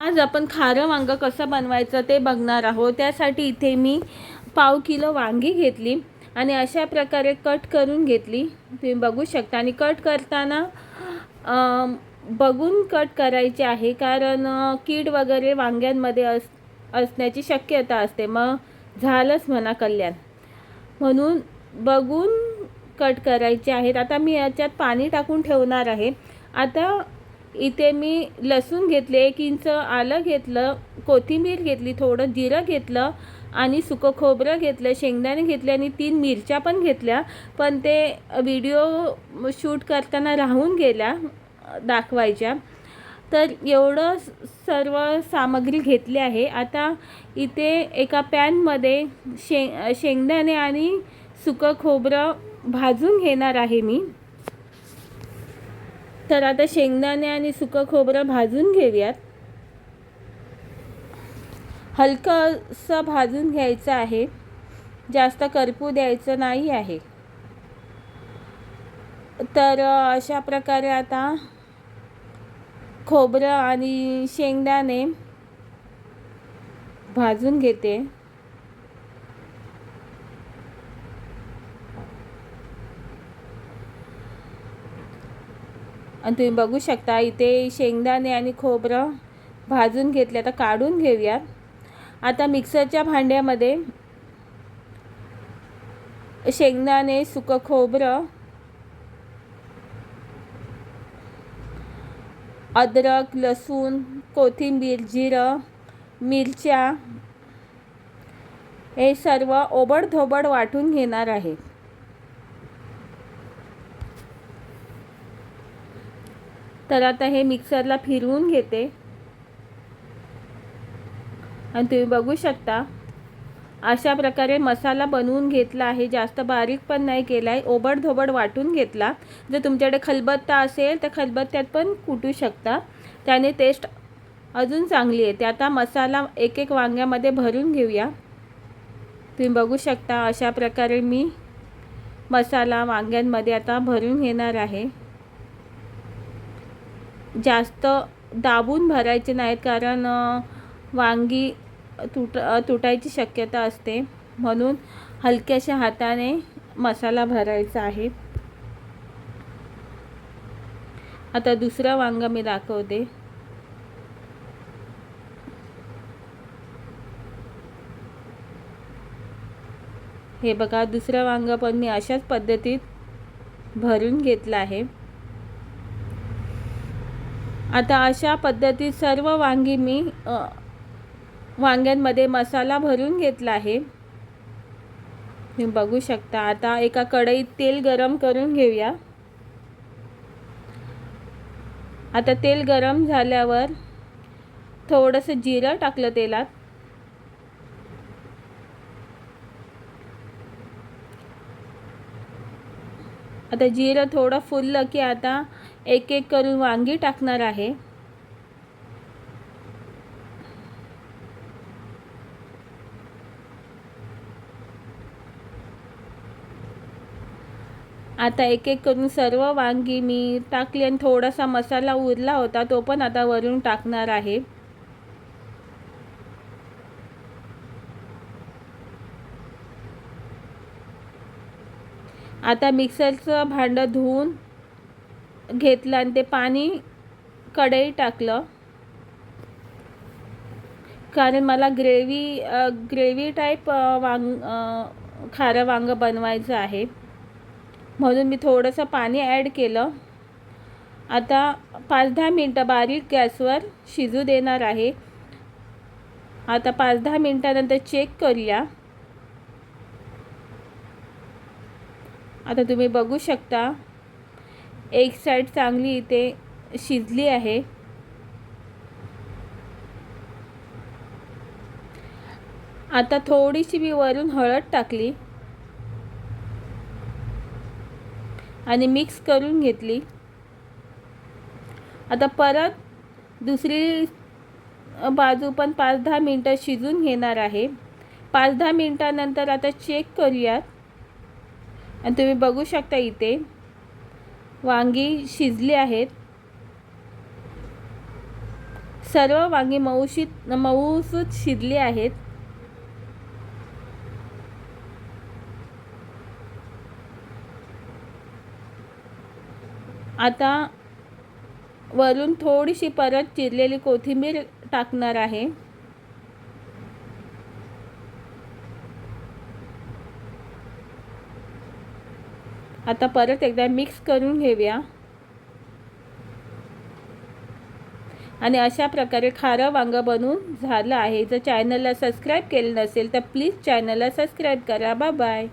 आज आपण खारं वांगं कसं बनवायचं ते बघणार आहोत. त्यासाठी इथे मी पाव किलो वांगी घेतली आणि अशा प्रकारे कट करून घेतली. तुम्ही बघू शकता. आणि कट करताना बघून कट करायचे आहे कारण कीड वगैरे वांग्यांमध्ये अस असण्याची शक्यता असते. मग झालंच म्हणा कल्याण. म्हणून बघून कट करायचे आहेत. आता मी याच्यात पाणी टाकून ठेवणार आहे. आता इथे मी लसूण घेतले एक इंच आलं घेतलं कोथिंबीर घेतली थोडं जिरं घेतलं आणि सुकं खोबरं घेतलं शेंगदाणे घेतले आणि तीन मिरच्या पण घेतल्या. पण ते व्हिडिओ शूट करताना राहून गेल्या दाखवायच्या. तर एवढं सर्व सामग्री घेतली आहे. आता इथे एका पॅनमध्ये शे शेंगदाणे आणि सुकं खोबरं भाजून घेणार आहे मी. तर आता शेंगदाणे आणि सुकं खोबरं भाजून घेऊयात. हलकंसं भाजून घ्यायचं आहे. जास्त करपू द्यायचं नाही आहे. तर अशा प्रकारे आता खोबरं आणि शेंगदाणे भाजून घेते. आणि तुम्ही बघू शकता इथे शेंगदाणे आणि खोबरं भाजून घेतले आता काढून घेऊयात. आता मिक्सरच्या भांड्यामध्ये शेंगदाणे सुकं खोबरं अद्रक लसूण कोथिंबीर जिरं मिरच्या हे सर्व ओबडधोबड वाटून घेणार आहे. तर आता हे मिक्सरला फिरवून घेते. आणि तुम्ही बघू शकता अशा प्रकारे मसाला बनवून घेतला आहे. जास्त बारीक पण नाही केला आहे ओबडधोबड वाटून घेतला. जर तुमच्याकडे खलबत्ता असेल तर खलबत्त्यात पण कुटू शकता. त्याने टेस्ट अजून चांगली येते. आता मसाला एक एक वांग्यामध्ये भरून घेऊया. तुम्ही बघू शकता अशा प्रकारे मी मसाला वांग्यांमध्ये आता भरून घेणार आहे. जास्त दाबून भरायचे नाहीत कारण वांगी तुट तुटायची शक्यता असते. म्हणून हलक्याशा हाताने मसाला भरायचा आहे. आता दुसरा वांगा मी दाखवते. हे बघा दुसरं वांगा पण मी अशाच पद्धतीत भरून घेतलं आहे. आता अशा पद्धतीत सर्व वांगी मी वांग्यांमध्ये मसाला भरून घेतला आहे. तुम्ही बघू शकता. आता एका कढईत तेल गरम करून घेऊया. आता तेल गरम झाल्यावर थोडंसं जिरं टाकलं तेलात. आता जिरं थोडं फुललं की आता एक एक करून वांगी टाकणार आहे. आता एक एक करून सर्व वांगी मी टाकली आणि थोडासा मसाला उरला होता तो पण आता वरून टाकणार आहे. आता मिक्सरचं भांडं धुवून घेतलं आणि ते पाणी कढई टाकलं. कारण मला ग्रेव्ही ग्रेव्ही टाईप वांग खारं वांगं बनवायचं आहे. म्हणून मी थोडंसं पाणी ॲड केलं. आता पाच दहा मिनटं बारीक गॅसवर शिजू देणार आहे. आता पाच दहा मिनटानंतर चेक करूया. आता तुम्ही बघू शकता. एक साईड चांगली इथे शिजली आहे. आता थोडीशी मी वरून हळद टाकली. आणि मिक्स करून घेतली. आता परत दुसरी बाजू पण पाच दहा मिनटं शिजून घेणार आहे. पाच दहा मिनटानंतर आता चेक करूयात. आणि तुम्ही बघू शकता इथे. वांगी शिजली आहेत. सर्व वांगी मऊशीत मऊसूत शिजली आहेत. आता वरून थोडीशी परत चिरलेली कोथिंबीर टाकणार आहे. आता परत एकदा मिक्स करून घेऊया. आणि अशा प्रकारे खारं वांगं बनवून झालं आहे. जर चॅनलला सबस्क्राईब केलं नसेल तर प्लीज चॅनलला सबस्क्राईब करा. बाय